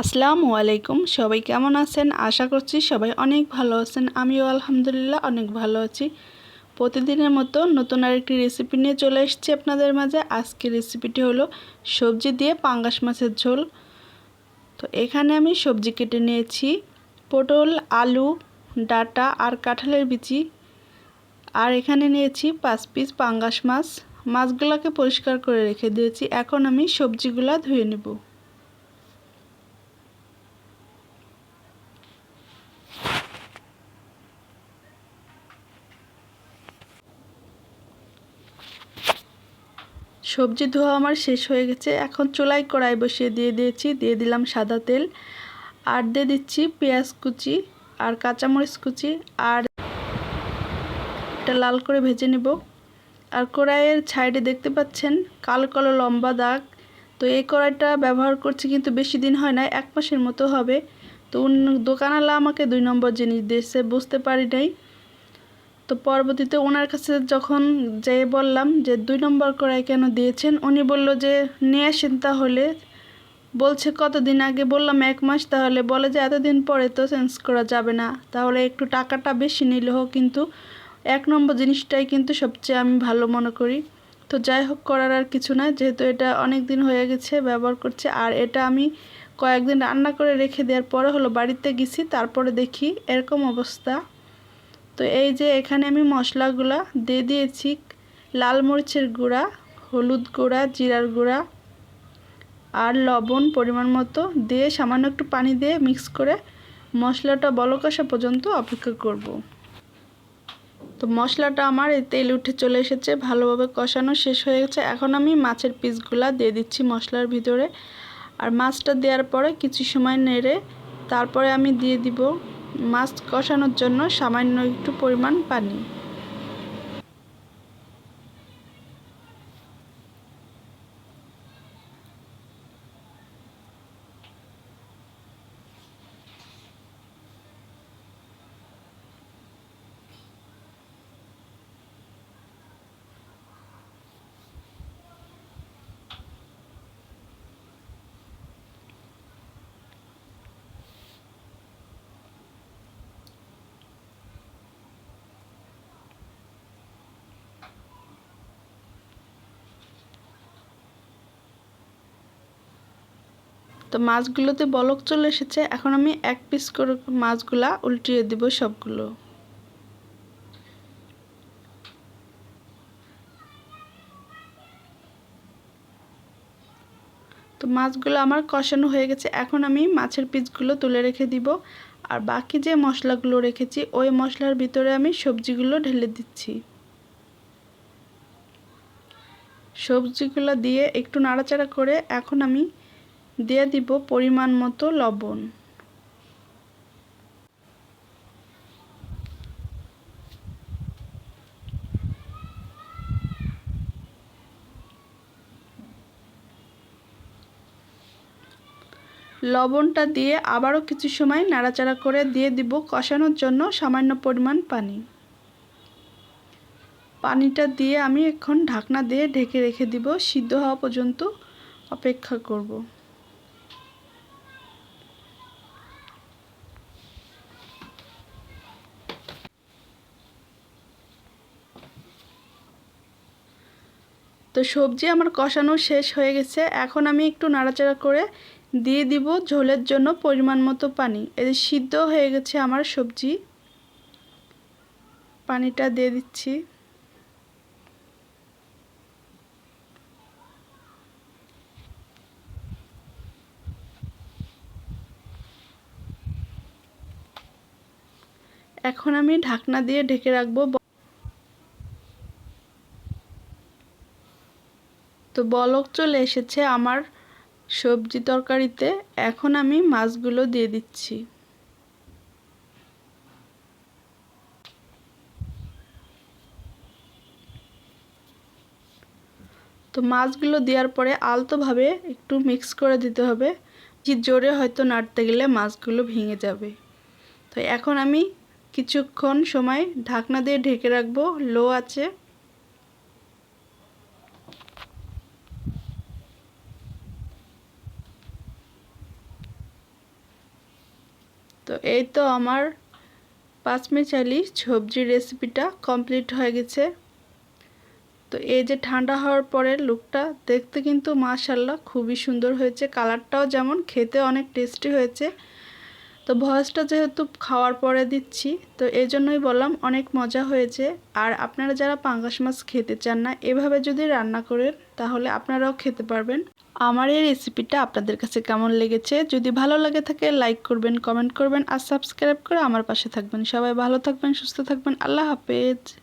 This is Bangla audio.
আসসালামু আলাইকুম, সবাই কেমন আছেন? আশা করছি সবাই অনেক ভালো আছেন। আমিও আলহামদুলিল্লাহ অনেক ভালো আছি। প্রতিদিনের মতো নতুন আরেকটি রেসিপি নিয়ে চলে এসেছি আপনাদের মাঝে। আজকের রেসিপিটি হলো সবজি দিয়ে পাঙ্গাস মাছের ঝোল। তো এখানে আমি সবজি কেটে নিয়েছি। পটল, আলু, ডাটা আর কাঁঠালের বিচি। আর এখানে নিয়েছি পাঁচ পিস পাঙ্গাস মাছ। মাছগুলোকে পরিষ্কার করে রেখে দিয়েছি। এখন আমি সবজিগুলা ধুয়ে নেব। সবজি ধোয়া আমার শেষ হয়ে গেছে। এখন চুলাই কড়াই বসিয়ে দিয়ে দিয়েছি। দিয়ে দিলাম সাদা তেল। আর দিয়ে দিচ্ছি পেঁয়াজ কুচি আর কাঁচামরিচ কুচি আর এটা লাল করে ভেজে নেব। আর কড়াইয়ের সাইডে দেখতে পাচ্ছেন কালো কালো লম্বা দাগ। তো এই কড়াইটা ব্যবহার করছি কিন্তু বেশি দিন হয় না, এক মাসের মতো হবে। তো দোকানওয়ালা আমাকে দুই নম্বর জিনিস দিয়েছে, বুঝতে পারি নাই। তো পরবর্তীতে ওনার কাছে যখন যেয়ে বললাম যে দুই নম্বর কড়াই কেন দিয়েছেন, উনি বলল যে, নিয়ে আসেন তাহলে। বলছে, কতদিন আগে? বললাম, এক মাস। তাহলে বলে যে, এতদিন পরে তো চেঞ্জ করা যাবে না। তাহলে একটু টাকাটা বেশি নিলেও কিন্তু এক নম্বর জিনিসটাই কিন্তু সবচেয়ে আমি ভালো মনে করি। তো যাই হোক, করার আর কিছু না, যেহেতু এটা অনেক দিন হয়ে গেছে, ব্যবহার করছে। আর এটা আমি কয়েকদিন রান্না করে রেখে দেওয়ার পরে হলো বাড়িতে গেছি, তারপরে দেখি এরকম অবস্থা। তো এই যে এখানে আমি মশলাগুলা দিয়ে দিয়েছি। লাল মরিচের গুঁড়া, হলুদ গুঁড়া, জিরার গুঁড়া আর লবণ পরিমাণ মতো দিয়ে সামান্য একটু পানি দিয়ে মিক্স করে মশলাটা বলক আসা পর্যন্ত অপেক্ষা করব। তো মশলাটা আমার এই তেল উঠে চলে এসেছে, ভালোভাবে কষানো শেষ হয়ে গেছে। এখন আমি মাছের পিসগুলা দিয়ে দিচ্ছি মশলার ভিতরে। আর মাছটা দেওয়ার পরে কিছু সময় নেড়ে তারপরে আমি দিয়ে দিব মাছ কষানোর জন্য সামান্য একটু পরিমাণ পানি। তো মাছগুলোতে বলক চলে এসেছে, এখন আমি এক পিস করে মাছগুলা উল্টিয়ে দিব সবগুলো। তো মাছগুলো আমার কষানো হয়ে গেছে, এখন আমি মাছের পিসগুলো তুলে রেখে দিব। আর বাকি যে মশলাগুলো রেখেছি, ওই মশলার ভিতরে আমি সবজিগুলো ঢেলে দিচ্ছি। সবজিগুলো দিয়ে একটু নাড়াচাড়া করে এখন আমি দিয়ে দিব পরিমাণ মতো লবণ। লবণটা দিয়ে আবারও কিছু সময় নাড়াচাড়া করে দিয়ে দিব কষানোর জন্য সামান্য পরিমাণ পানি। পানিটা দিয়ে আমি এখন ঢাকনা দিয়ে ঢেকে রেখে দিব, সিদ্ধ হওয়া পর্যন্ত অপেক্ষা করব। তো সবজি আমার কষানো শেষ হয়ে গেছে। এখন আমি একটু নাড়াচাড়া করে দিয়ে দিব ঝোলের জন্য পরিমাণ মতো পানি। এই সিদ্ধ হয়ে গেছে আমার সবজি। পানিটা দিয়ে দিচ্ছি। এখন আমি ঢাকনা দিয়ে ঢেকে রাখব। তো বলক চলে এসেছে আমার সবজি তরকারিতে। এখন আমি মাছগুলো দিয়ে দিচ্ছি। তো মাছগুলো দেওয়ার পরে আলতোভাবে একটু মিক্স করে দিতে হবে। যে জোরে হয়তো নাড়তে গেলে মাছগুলো ভেঙে যাবে। তো এখন আমি কিছুক্ষণ সময় ঢাকনা দিয়ে ঢেকে রাখব। লো আছে। তো এই তো আমার পাঁচমিশালি সবজির রেসিপিটা কমপ্লিট হয়ে গেছে। তো এই যে ঠান্ডা হওয়ার পরে লুকটা দেখতে কিন্তু মাশাল্লাহ খুবই সুন্দর হয়েছে। কালারটাও যেমন খেতে অনেক টেস্টি হয়েছে। তো ভয়েসটা যেহেতু খাওয়ার পরে দিচ্ছি, তো এই জন্যই বললাম অনেক মজা হয়েছে। আর আপনারা যারা পাঙ্গাস মাছ খেতে চান না, এভাবে যদি রান্না করেন, তাহলে আপনারাও খেতে পারবেন। আমার এই রেসিপিটা আপনাদের কাছে কেমন লেগেছে? যদি ভালো লাগে থাকে লাইক করবেন কমেন্ট করবেন, আর সাবস্ক্রাইব করে আমার পাশে থাকবেন। সবাই ভালো থাকবেন, সুস্থ থাকবেন। আল্লাহ হাফেজ।